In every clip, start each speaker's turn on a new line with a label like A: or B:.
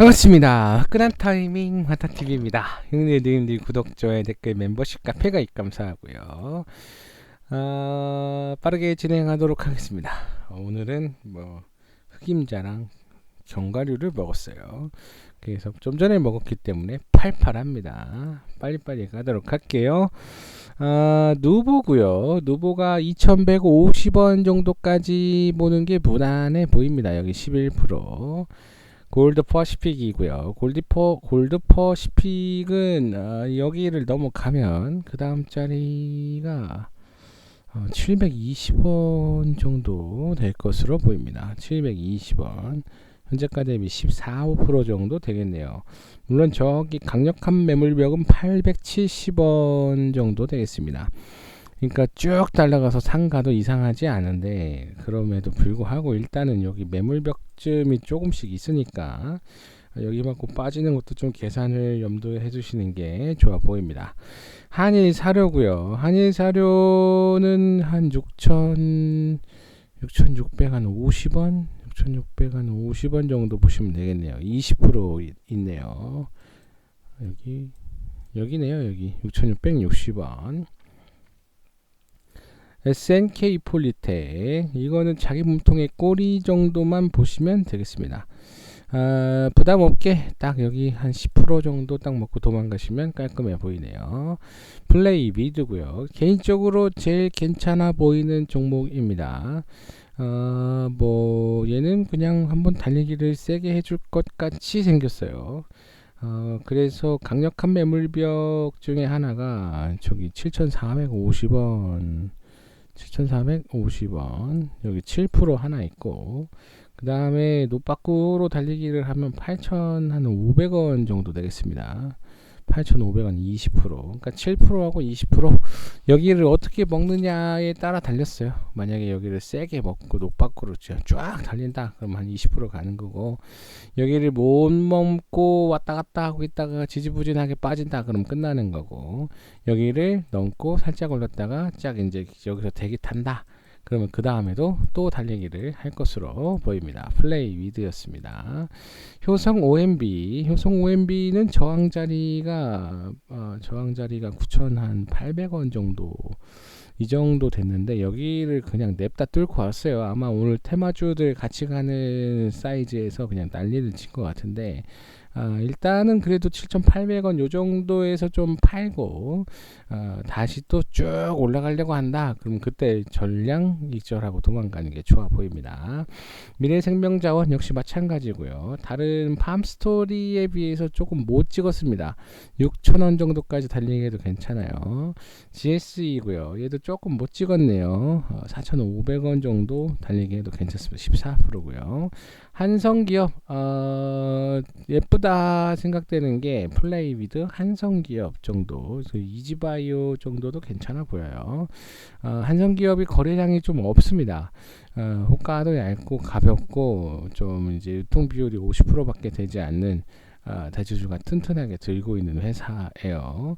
A: 반갑습니다. 화끈한 타이밍 화타TV입니다. 형님들 구독, 좋아요, 댓글, 멤버십 카페가 입감사하고요. 어, 빠르게 진행하도록 하겠습니다. 오늘은 뭐 흑임자랑 견과류를 먹었어요. 그래서 좀 전에 먹었기 때문에 팔팔합니다. 빨리빨리 가도록 할게요. 아, 누보고요. 누보가 2,150원 정도까지 보는 게 무난해 보입니다. 여기 11%. 골드 퍼시픽이고요. 골드퍼 골드 퍼시픽은 어, 여기를 넘어가면 그 다음 자리가 어, 720원 정도 될 것으로 보입니다. 720원. 현재가 대비 14, 5% 정도 되겠네요. 물론 저기 강력한 매물벽은 870원 정도 되겠습니다. 그러니까 쭉 달려가서 상가도 이상하지 않은데 그럼에도 불구하고 일단은 여기 매물벽쯤이 조금씩 있으니까 여기 맞고 빠지는 것도 좀 계산을 염두해 주시는 게 좋아 보입니다. 한일 사료고요. 한일 사료는 한 6천 6,600 한 50원, 6,600 한 50원 정도 보시면 되겠네요. 20% 있네요. 여기 여기네요. 여기 6,660원. SNK 폴리텍 이거는 자기 몸통의 꼬리 정도만 보시면 되겠습니다. 아, 부담 없게 딱 여기 한 10% 정도 딱 먹고 도망가시면 깔끔해 보이네요. 플레이 미드고요. 개인적으로 제일 괜찮아 보이는 종목입니다. 어, 뭐 얘는 그냥 한번 달리기를 세게 해줄 것 같이 생겼어요. 어, 그래서 강력한 매물벽 중에 하나가 저기 7,450원 7,450원. 여기 7% 하나 있고 그 다음에 노빠꾸로 달리기를 하면 8,500원 정도 되겠습니다 8,500원 20% 그러니까 7%하고 20% 여기를 어떻게 먹느냐에 따라 달렸어요. 만약에 여기를 세게 먹고 노빠꾸로 쫙 달린다. 그럼 한 20% 가는 거고. 여기를 못 먹고 왔다 갔다 하고 있다가 지지부진하게 빠진다. 그럼 끝나는 거고. 여기를 넘고 살짝 올렸다가 쫙 이제 여기서 대기 탄다 그러면 그 다음에도 또 달리기를 할 것으로 보입니다. 플레이 위드였습니다. 효성 OMB, 효성 OMB는 저항 자리가 어, 저항 자리가 9,800원 정도 이 정도 됐는데 여기를 그냥 냅다 뚫고 왔어요. 아마 오늘 테마주들 같이 가는 사이즈에서 그냥 난리를 친 것 같은데 아, 일단은 그래도 7,800원 요 정도에서 좀 팔고 어, 다시 또 쭉 올라가려고 한다. 그럼 그때 전량 익절하고 도망가는 게 좋아 보입니다. 미래생명자원 역시 마찬가지고요. 다른 팜스토리에 비해서 조금 못 찍었습니다. 6,000원 정도까지 달리기도 괜찮아요. GS이고요. 얘도 조금 못 찍었네요. 어, 4,500원 정도 달리기에도 괜찮습니다. 14%고요. 한성기업 어, 예 쁘다 생각되는 게 플레이 위드 한성기업 정도 그 이지바이오 정도도 괜찮아 보여요. 어, 한성기업이 거래량이 좀 없습니다. 어, 호가도 얇고 가볍고 좀 이제 유통 비율이 50%밖에 되지 않는 어, 대주주가 튼튼하게 들고 있는 회사예요.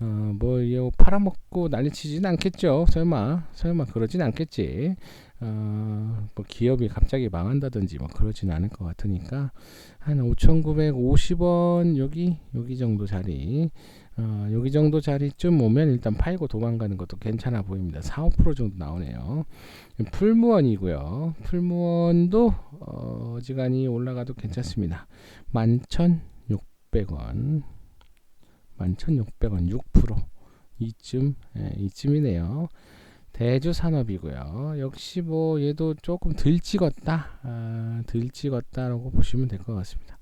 A: 어, 뭐 이거 팔아먹고 난리치진 않겠죠. 설마 설마 그러진 않겠지. 어, 뭐 기업이 갑자기 망한다든지 뭐 그러진 않을 것 같으니까 한 5,950원 여기 여기 정도 자리 어, 여기 정도 자리쯤 오면 일단 팔고 도망가는 것도 괜찮아 보입니다. 4, 5% 정도 나오네요. 풀무원이고요. 풀무원도 어, 지간히 올라가도 괜찮습니다. 11,600원 11,600원 6% 이쯤 예, 이쯤이네요. 대주 산업이고요. 역시 뭐 얘도 조금 덜 찍었다, 아, 덜 찍었다라고 보시면 될 것 같습니다.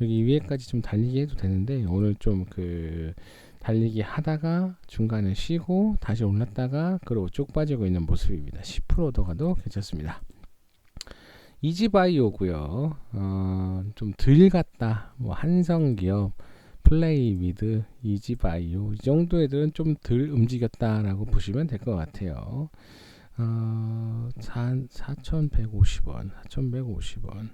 A: 여기 위에까지 좀 달리기 해도 되는데 오늘 좀 그 달리기 하다가 중간에 쉬고 다시 올랐다가 그리고 쭉 빠지고 있는 모습입니다. 10%더 가도 괜찮습니다. 이지바이오고요. 어, 좀덜 갔다. 뭐 한성기업, 플레이 위드, 이지바이오 이 정도 애들은 좀 덜 움직였다라고 보시면 될 것 같아요. 어, 4, 4,150원, 4,150원.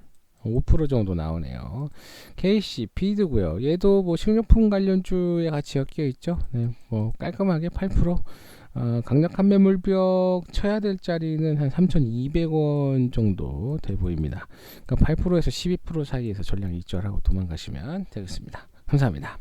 A: 5% 정도 나오네요. KC 피드고요. 얘도 뭐 식료품 관련주에 같이 엮여 있죠. 네, 뭐 깔끔하게 8% 어, 강력한 매물벽 쳐야 될 자리는 한 3,200원 정도 돼 보입니다. 그러니까 8%에서 12% 사이에서 전량 익절하고 도망가시면 되겠습니다. 감사합니다.